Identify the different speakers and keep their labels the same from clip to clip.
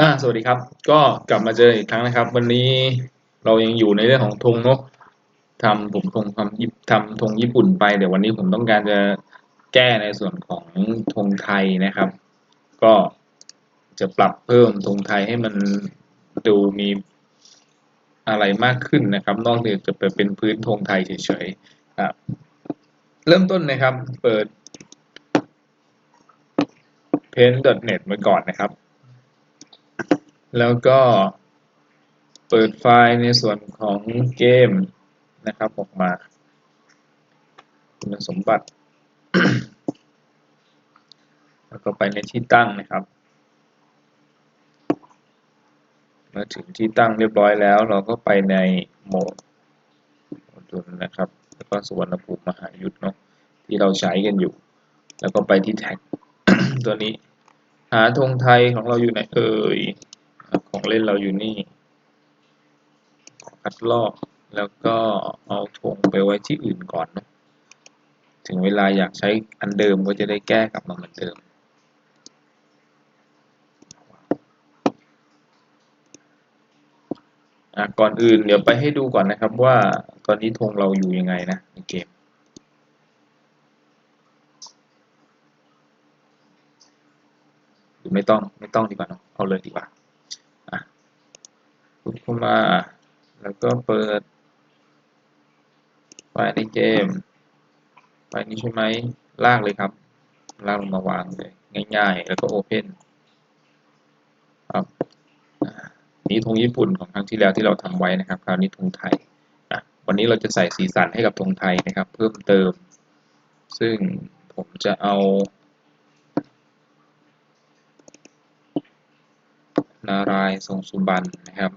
Speaker 1: อ่าสวัสดีครับ ก็กลับมาเจออีกครั้งนะครับ วันนี้เรายังอยู่ในเรื่องของธงเนกทำผมธงทำยิทำธงญี่ปุ่นไปเดี๋ยววันนี้ผมต้องการจะแก้ในส่วนของธงไทยนะครับ ก็จะปรับเพิ่มธงไทยให้มันดูมีอะไรมากขึ้นนะครับ นอกจากจะเป็นพื้นธงไทยเฉยๆครับเริ่มต้นนะครับ เปิด paint.net ไว้ก่อนนะครับ แล้วก็เปิดไฟล์ในส่วนของเกมนะครับออกมาคุณสมบัติ แล้วก็ไปในที่ตั้งนะครับมาถึงที่ตั้งเรียบร้อยแล้ว เราก็ไปในโหมดดูนะครับ แล้วก็สุวรรณภูมิมหายุทธเนาะที่เราใช้กันอยู่ แล้วก็ไปที่แท็กตัวนี้ หาธงไทยของเราอยู่ไหนเอ่ย ของเล่นเราอยู่นี่คัดลอกแล้วก็เอาธงไปไว้ที่อื่นก่อนนะถึงเวลาอยากใช้อันเดิมก็จะได้แก้กลับมาเหมือนเดิม ก่อนอื่นเดี๋ยวไปให้ดูก่อนนะครับว่าตอนนี้ธงเราอยู่ยังไงนะในเกมหรือไม่ต้องไม่ต้องดีกว่าเนาะเอาเลยดีกว่า ปุ๊บเข้ามา แล้วก็เปิดไฟล์ในเกมไฟล์นี้ใช่ไหมลากเลยครับ ลากลงมาวางเลย ง่าย ๆ แล้วก็โอเพนครับนี้ธงญี่ปุ่นของครั้งที่แล้วที่เราทำไว้นะครับ คราวนี้ธงไทยวันนี้เราจะใส่สีสันให้กับธงไทยนะครับ เพิ่มเติม ซึ่งผมจะเอานารายทรงสุบันนะครับ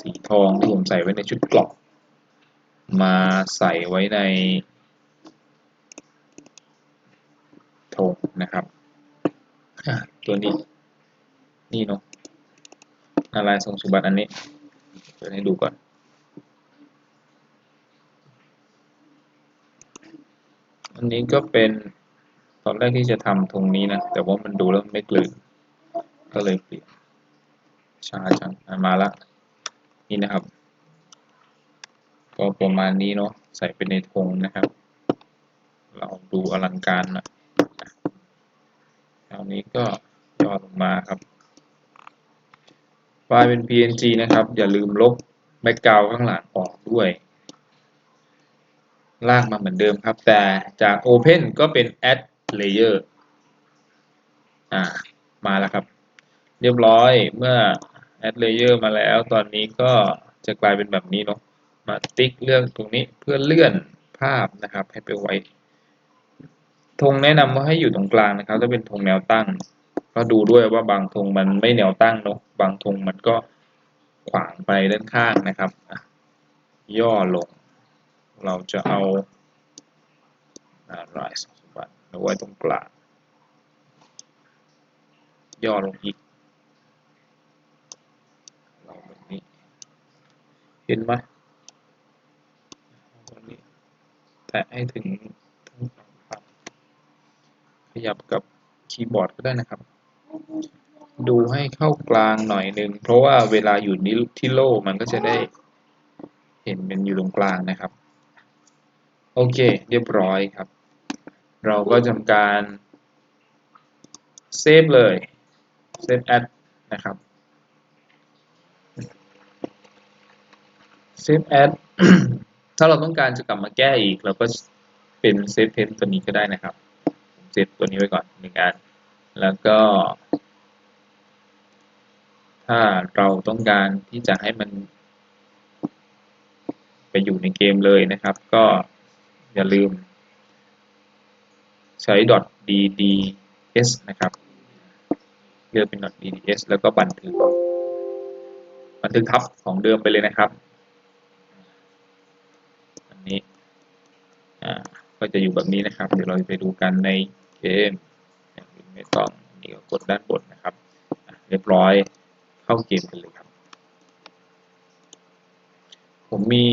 Speaker 1: สีทองที่ผมใส่ไว้ในชุดกรอบมาใส่ไว้ในธงนะครับตัวนี้ นี่เนาะอะไรทรงสุบัติอันนี้เปิดให้ดูก่อน อันนี้ก็เป็นตอนแรกที่จะทำตรงนี้นะ แต่ว่ามันดูแล้วไม่กลืนก็เลยเปลี่ยน ชาจังมาละนี่นะครับ ก็ประมาณนี้เนาะใส่ไปในธงนะครับ เราดูอลังการนะคราวนี้ก็ย่อลงมาครับไฟล์เป็น png นะครับ อย่าลืมลบแบ็กกราวข้างหลังออกด้วยลากมาเหมือนเดิมครับ แต่จาก open ก็เป็น add layer อ่า มาแล้วครับ เรียบร้อยเมื่อ add layer มาแล้ว ตอนนี้ก็จะกลายเป็นแบบนี้เนาะ มาติ๊กเรื่องตรงนี้เพื่อเลื่อนภาพนะครับ ให้ไปไว้ ธงแนะนำว่าให้อยู่ตรงกลางนะครับ ถ้าเป็นธงแนวตั้ง ก็ดูด้วยว่าบางธงมันไม่แนวตั้งเนาะ บางธงมันก็ขวางไปด้านข้างนะครับ ย่อลง เราจะเอารายสมบัติไว้ตรงกลางย่อลงอีกเราแบบนี้ เห็นไหมตรงนี้ แตะให้ถึงทั้งสองฝั่งขยับกับคีย์บอร์ดก็ได้นะครับ ดูให้เข้ากลางหน่อยหนึ่ง เพราะว่าเวลาอยู่นี้ที่โล่มันก็จะได้ เห็นเป็นอยู่ตรงกลางนะครับ โอเค เรียบร้อยครับ เราก็ทำการเซฟเลย เซฟแอดนะครับ เซฟแอดถ้าเราต้องการจะกลับมาแก้อีก เราก็เป็นเซฟเพนตัวนี้ก็ได้นะครับเซฟตัวนี้ไว้ก่อนหนึ่งอันแล้วก็ ถ้าเราต้องการที่จะให้มัน ไปอยู่ในเกมเลยนะครับ ก็อย่าลืม ใช้ .dds นะครับเลือกเป็น .dds แล้วก็บันทึกบันทึกทับของเดิมไปเลยนะครับ อันนี้ ก็จะอยู่แบบนี้นะครับ เดี๋ยวเราจะไปดูกันในเกมไม่ต้องนี่ก็กดด้านบนนะครับเรียบร้อยเข้าเกมกันเลยครับ ผมมี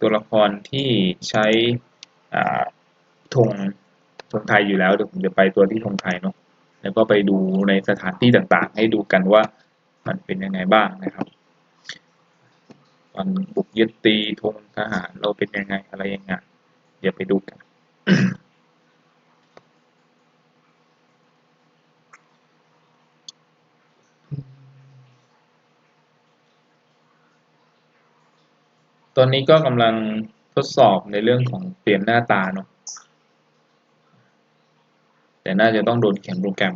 Speaker 1: ตัวละครที่ใช้ธงธงไทยอยู่แล้วเดี๋ยวผมจะไปตัวที่ธงไทยเนาะแล้วก็ไปดูในสถานที่ต่างๆ ให้ดูกันว่ามันเป็นยังไงบ้างนะครับตอนบุกยึดตีธงทหารเราเป็นยังไงอะไรยังไง เดี๋ยวไปดูกัน ตอนนี้ก็กำลังทดสอบในเรื่องของเปลี่ยนหน้าตาเนาะ แต่น่าจะต้องโดนเขียนโปรแกรม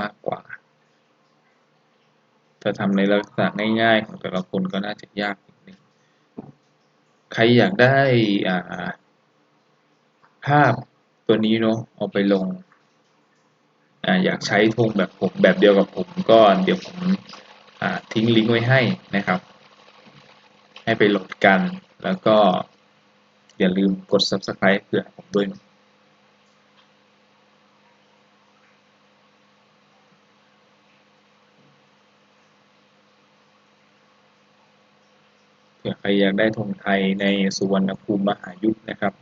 Speaker 1: มากกว่า ถ้าทำในลักษณะง่ายๆของแต่ละคนก็น่าจะยาก ใครอยากได้ภาพตัวนี้เนาะเอาไปลงออยากใช้ธงแบบผมแบบเดียวกับผมก็เดี๋ยวผมทิ้งลิงก์ไว้ให้นะครับ ให้ไปโหลดกันแล้วก็อย่าลืมกด subscribe เพื่อผมด้วยนะเผื่อใค รอยากได้ธงไทยในสุวรรณภูมิมหายุทธนะครับ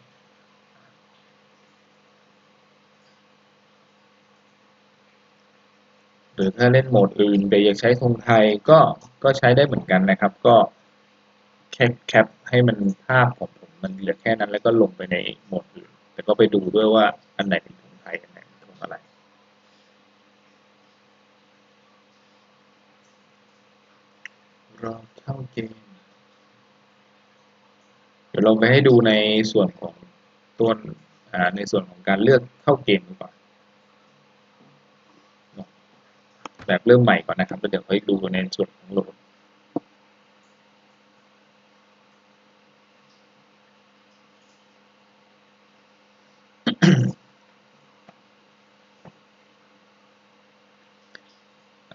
Speaker 1: หรือถ้าเล่นโหมดอื่นแต่อยากใช้ธงไทยก็ก็ใช้ได้เหมือนกันนะครับ ก็แคปแคปให้มันภาพของผมมันเหลือแค่นั้นแล้วก็ลงไปในโหมดอื่น แต่ก็ไปดูด้วยว่าอันไหนเป็นธงไทยอันไหนเป็นธงอะไร รอเข้าเกม เดี๋ยวเราไปให้ดูในส่วนของตัวในส่วนของการเลือกเข้าเกมก่อนเนอะแบบเริ่มใหม่ก่อนนะครับแล้วเดี๋ยวค่อยดูในส่วนของโหลด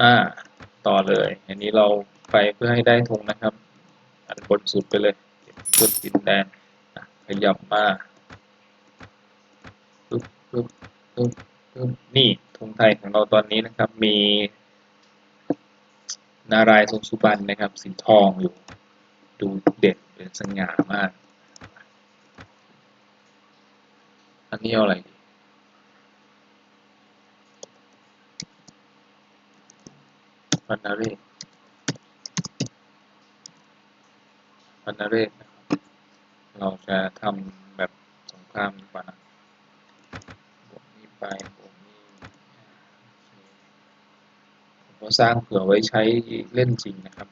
Speaker 1: อ่า ต่อเลย อันนี้เราไปเพื่อให้ได้ธงนะครับ อันบนสุดไปเลย จุดดินแดนอะขยับมาปึ๊บปึ๊บปึ๊บปึ๊บนี่ธงไทยของเราตอนนี้นะครับมี นารายณ์ทรงสุบรรณนะครับ สีทองอยู่ ดูเด่นเป็นสง่ามาก อันนี้เอาอะไรดีพันนาเรศพันนาเรศนะ เราจะทำแบบสงครามดีกว่านะบวกนี้ไปบวกนี้ผมก็สร้างเผื่อไว้ใช้เล่นจริงนะครับ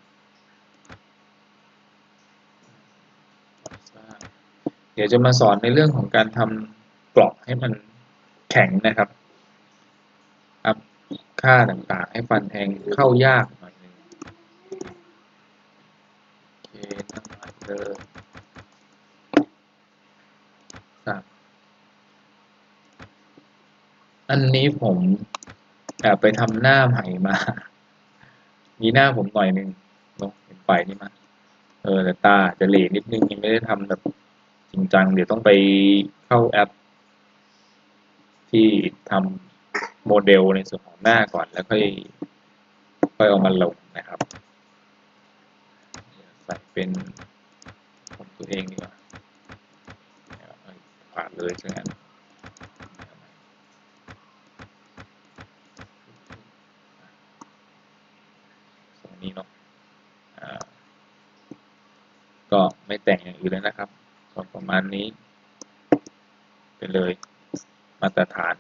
Speaker 1: เดี๋ยวจะมาสอนในเรื่องของการทำกราะให้มันแข็งนะครับอัพค่าต่างๆ ให้ฟันแทงเข้ายากหน่อยหนึงโอเคนั่งใหม่เลยครับ อันนี้ผมแอบไปทำหน้าใหม่มา มีหน้าผมหน่อยนึ่งลงเห็นไฟนี่มาเออแต่ตาจะเลนิดนึงยังไม่ได้ทำแบบจริงจัง เดี๋ยวต้องไปเข้าแอป ที่ทำโมเดลในส่วนของหน้าก่อนแล้วค่อยค่อยเอามาลงนะครับ ใส่เป็นของตัวเองดีกว่าผ่านเลยใช่ไหมตรง นี้เนาะก็ไม่แต่งอย่างอื่นเลยนะครับก็ประมาณนี้ไปเลยมาตรฐาน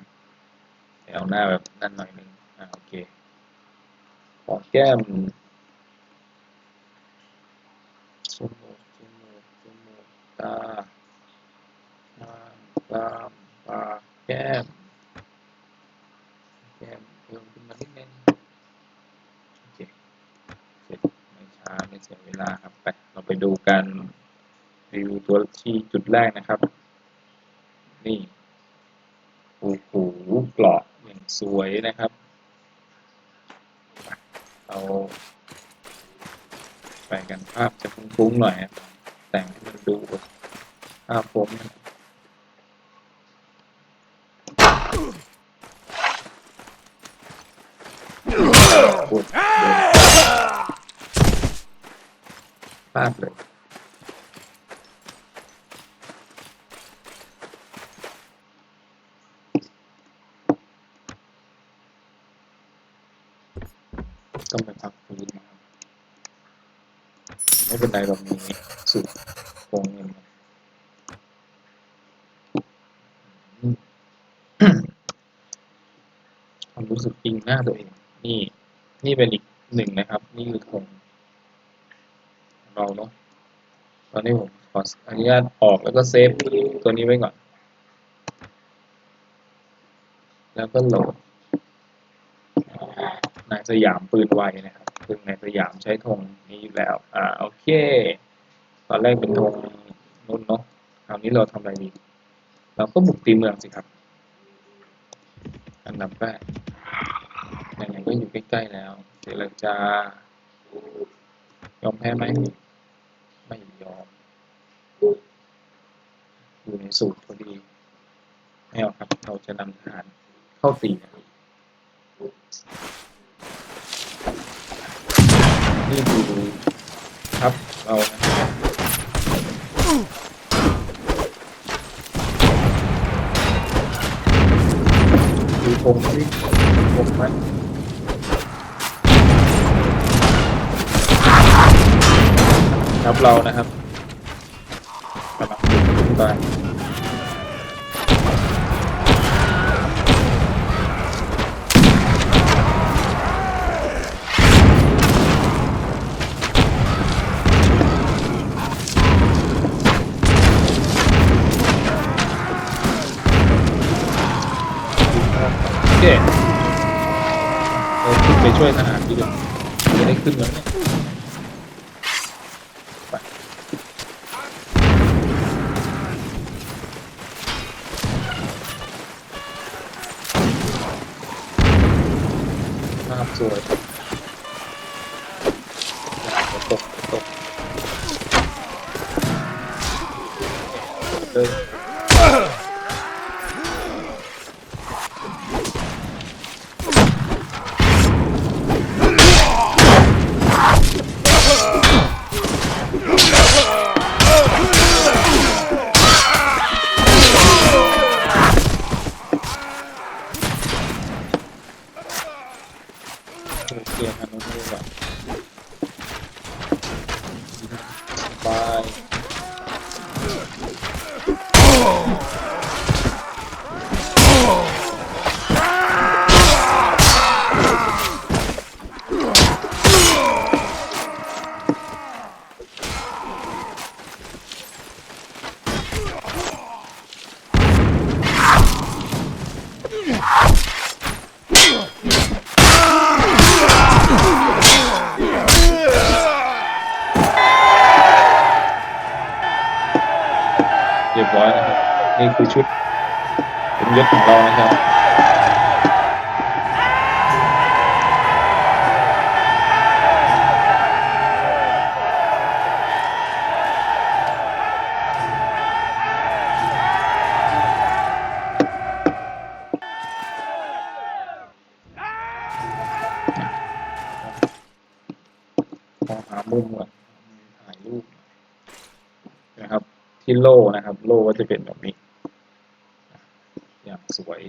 Speaker 1: เอาหน้าแบบนั่นหน่อยนึงอ่าโอเคของแก้มจมูกจมูกจมูกตาตาตามปากแก้ม แก้มเพิ่มขึ้นมานิดนึงโอเค เสร็จไม่ช้าไม่เสียเวลาครับ ไป เราไปดูกันรีวิวตัวที่จุดแรกนะครับ นี่โอ้โหเกราะอย่างสวยนะครับ เอาไปกันภาพจะฟุ้งๆหน่อยแต่งให้มันดูภาพผมนะโอ้ยโดนพลาดเลย โต้องไปพักฟื้นนะครับ ไม่เป็นไรแบบนี้สุดโกงเงินความรู้สึกปิงหน้าตัวเอง นี่ นี่เป็นอีกหนึ่งนะครับ นี่คือธงของเราเนาะตอนนี้ผมขออนุญาตออกแล้วก็เซฟตัวนี้ไว้ก่อน แล้วก็โหลดนายสยามปืนไวนะครับ ซึ่งนายสยามใช้ธงนี้อยู่แล้ว อ่าโอเค ตอนแรกเป็นธงนุ่นเนาะคราวนี้เราทำอะไรดี เราก็บุกตีเมืองสิครับ อันดับแรกไหนๆก็อยู่ใกล้ๆแล้วเจราจายอมแพ้ไหมไม่ยอม อยู่ในสูตรพอดีไม่เอาครับ เราจะนำทหารเข้าตีนะครับ นี่คือครับเราดูธงที่ธงมันครับเรานะครับกำลังบุกขึ้นไป ช่วยทหารดีกว่าจะได้ขึ้นแล้วเนี่ย เรียบร้อยนะครับ นี่คือชุดเป็นยศของเรานะครับ ที่โล่นะครับ โล่ก็จะเป็นแบบนี้ อย่างสวย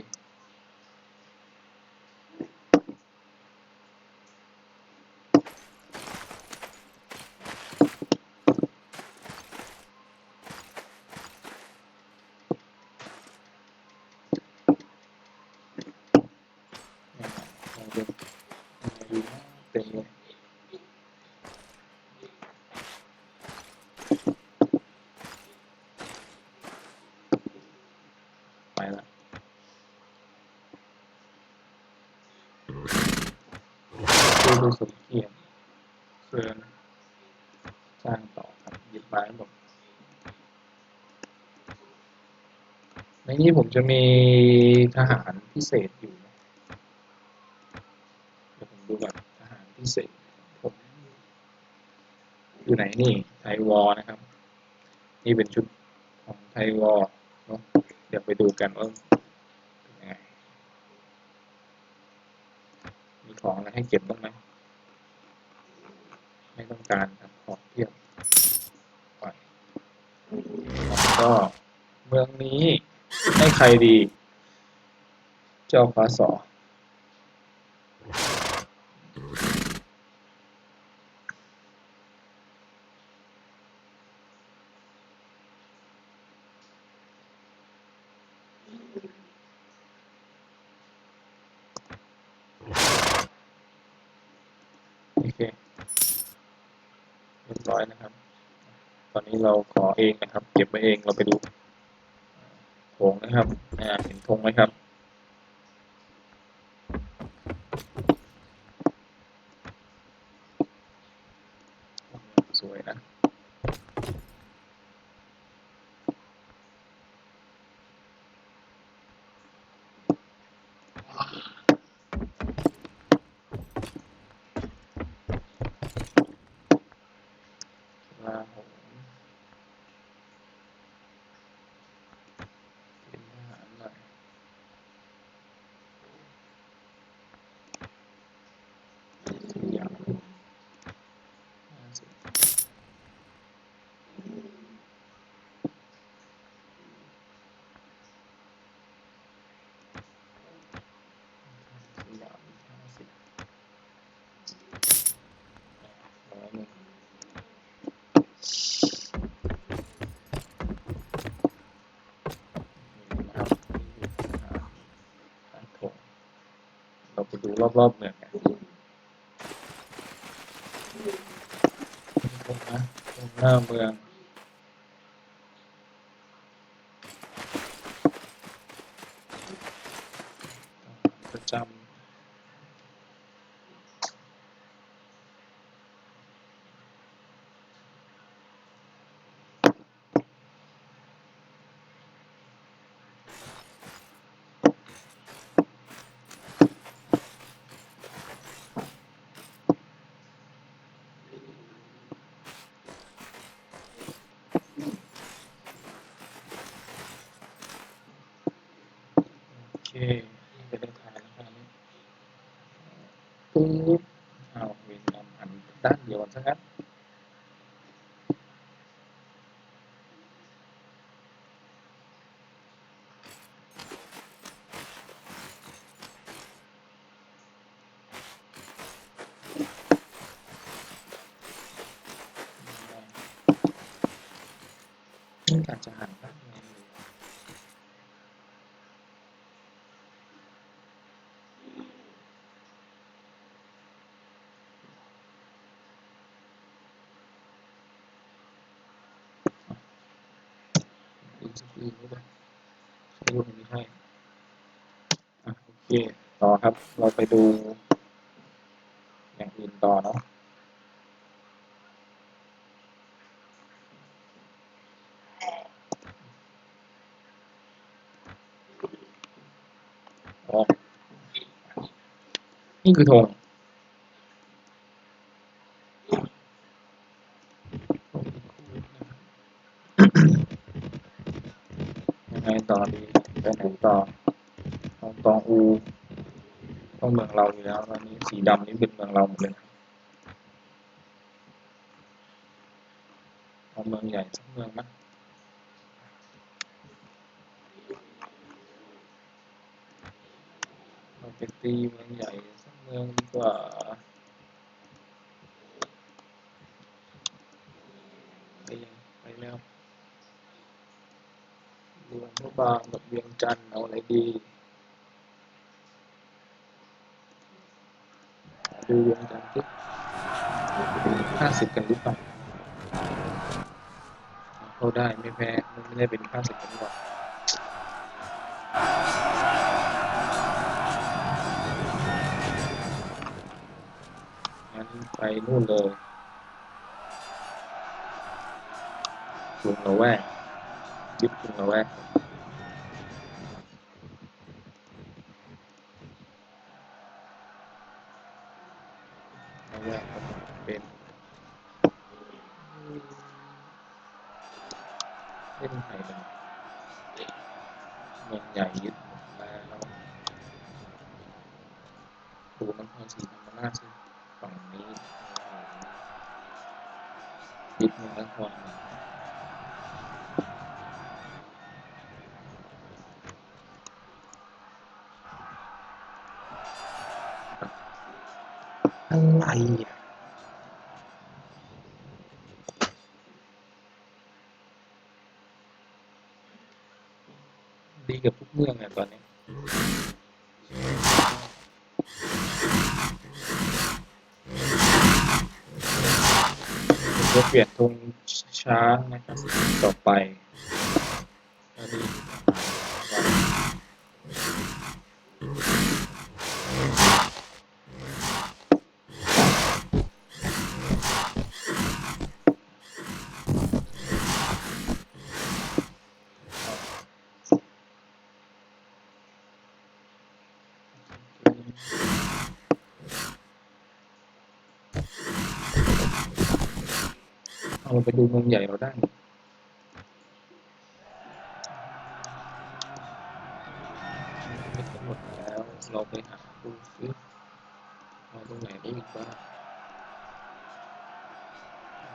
Speaker 1: เราดูดูเต็มเลย ไปละดูดูสมเกียรติเชิญสร้างต่อครับหยิบไม้หมดในนี้ผมจะมีทหารพิเศษอยู่เดี๋ยวผมดูก่อนทหารพิเศษผมอยู่ไหนนี่ไทวอนะครับ นี่เป็นชุดของไทวอเนะเดี๋ยวไปดูกันว่าเป็นยังไงมีของอะไรให้เก็บบ้างไหมไม่ต้องการครับของเทียบปล่อยแล้วก็เมืองนี้ ใครดี เจ้าฟ้าสอเรียบร้อยนะครับ ตอนนี้เราขอเองนะครับ เก็บไว้เองเราไปดู ธงนะครับ อ่าเห็นธงไหมครับ สวยนะ ลาโหมเป็นทหารหน่อยสยามห้าสิบสยามห้าสิบร้อยหนึ่ง นี่นะครับนี่คือทหารทางธงเรา ไปดูรอบๆเมืองกันนะธงหน้าเมืองประจำโอเคไปได้ทานแล้วครับ ปุ๊บเอาเวียนนำหันด้านเดียวกันซะงั้นนี่การจะหันด้านในเลย อีกสักทีก็ได้ใช่รูปนี้ใช่อะโอเคต่อครับ เราไปดู อย่างอื่นต่อเนาะอ๋อนี่คือธงไงต่อดี ไปไหนต่อตองตองอู ต้องเมืองเราอยู่แล้วอันนี้สีดำนี่เป็นเมืองเราหมดเลยนะเอาเมืองใหญ่สักเมืองนะเราไปตีเมืองใหญ่สักเมืองดีกว่าไปยังไปแล้วหลวงพระบางกับเวียงจันทร์เอาอะไรดี ดูเวียงจันทร์สิห้าสิบกันหรือเปล่าเข้าได้ไม่แพ้ไม่ได้เป็นห้าสิบกันหรอกงั้นไปนู่นเลยกรุงละแวกยึดกรุงละแวก สีธรรมราชสิฝั่งนี้โอ้โหยึดเมืองนครอะไรอะ ดีกับทุกเมืองอะตอนนี้ จะเปลี่ยนธงช้างนะครับต่อไปอันนี้ เอาไปดูเมืองใหญ่เราได้หมดแล้วเราไปหาดูซิเอาตรงไหนได้อีกบ้าง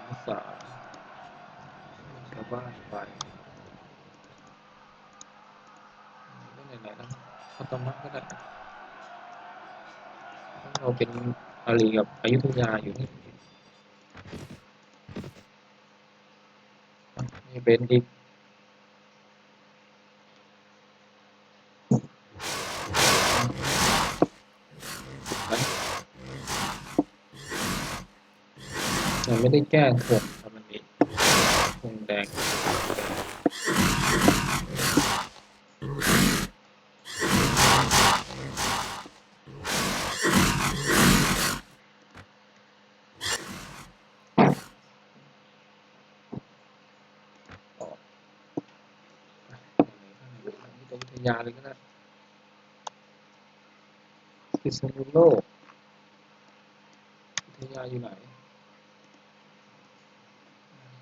Speaker 1: ภาษาชาวบ้านไปไหนๆแล้วพัตมะก็ได้เราเป็นอาลีกับอยุธยาอยู่นี่อะ นี่เป็นอีกไม่ได้แก้เขื่อนครับมันมีธงแดงออกที่วิทยาเลยก็ได้พิ ษณุโลกวิทยาอยู่ไหน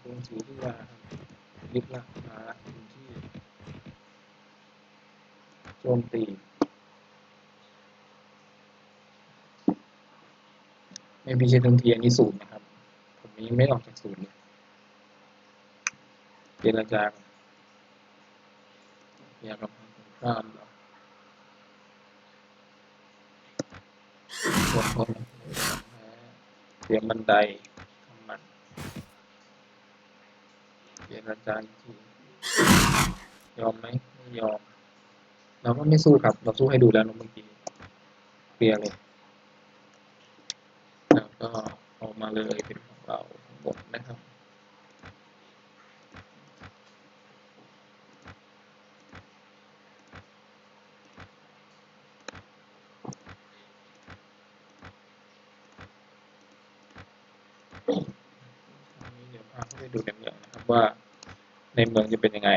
Speaker 1: กรุงศรีอยุธยาครับยึดหลักมานพื้นที่โจมตีไม่พิชิตทันทีอันนี้ศูนย์นะครับ ผมยังไม่ออกจากศูนย์เลยเจรจากันอยากกับสงคราม เปวดทนเตรียมบันไดทำมันเจรจารย์ทียอมไหมไม่ยอม เราก็ไม่สู้ครับ เราสู้ให้ดูแล้วนเมื่อกี้เคลียร์เลย แล้วก็ออกมาเลยเป็นของเราหมดนะครับ อันนี้เดี๋ยวพาเข้าไปดูในเมืองนะครับ ว่าในเมืองจะเป็นยังไง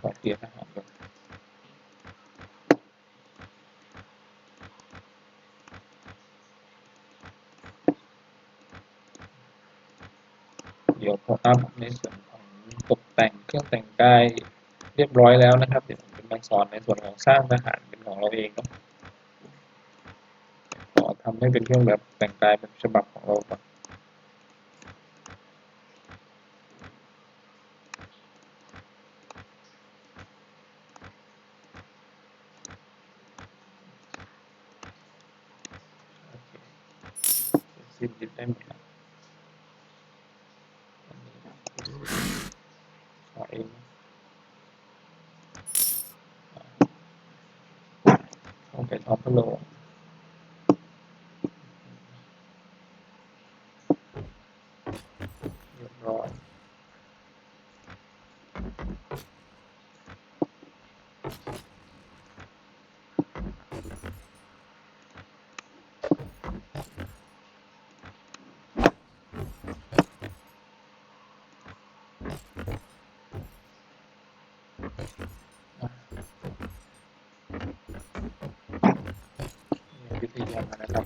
Speaker 1: ขอเตรียมอาหารก่อนเดี๋ยวพออัพในส่วนของตกแต่งเครื่องแต่งกายเรียบร้อยแล้วนะครับ เดี๋ยวผมจะมาสอนในส่วนของสร้างทหารเป็นของเราเองเนาะำให้เป็นเครื่องแบบแต่งกายแบบฉบับของเราก่อนสิ้นยึดได้หมดแล้วอันนี้ขอเองนะเข้าไปท็อปโลงเรียบร้อย วิทยานะครับ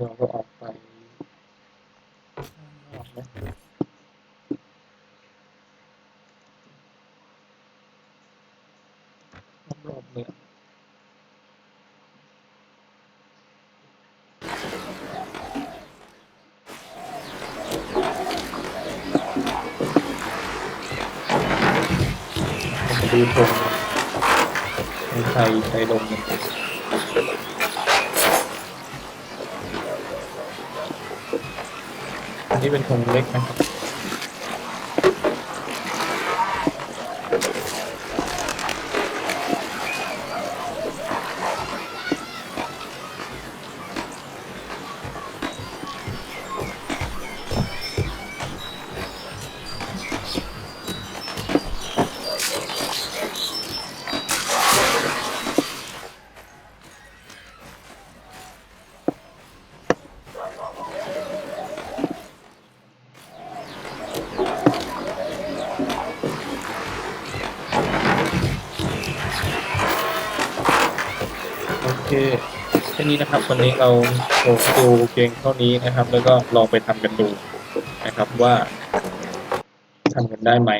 Speaker 1: เราก็ออกไปข้างนอกนะรอบๆเมืองมาดูธงในไทยไทยลงเนี่ย นี่เป็นธงเล็กนะครับ นี้นะครับ วันนี้เราดูเพียงเท่านี้นะครับ แล้วก็ลองไปทำกันดูนะครับว่าทำกันได้ไหม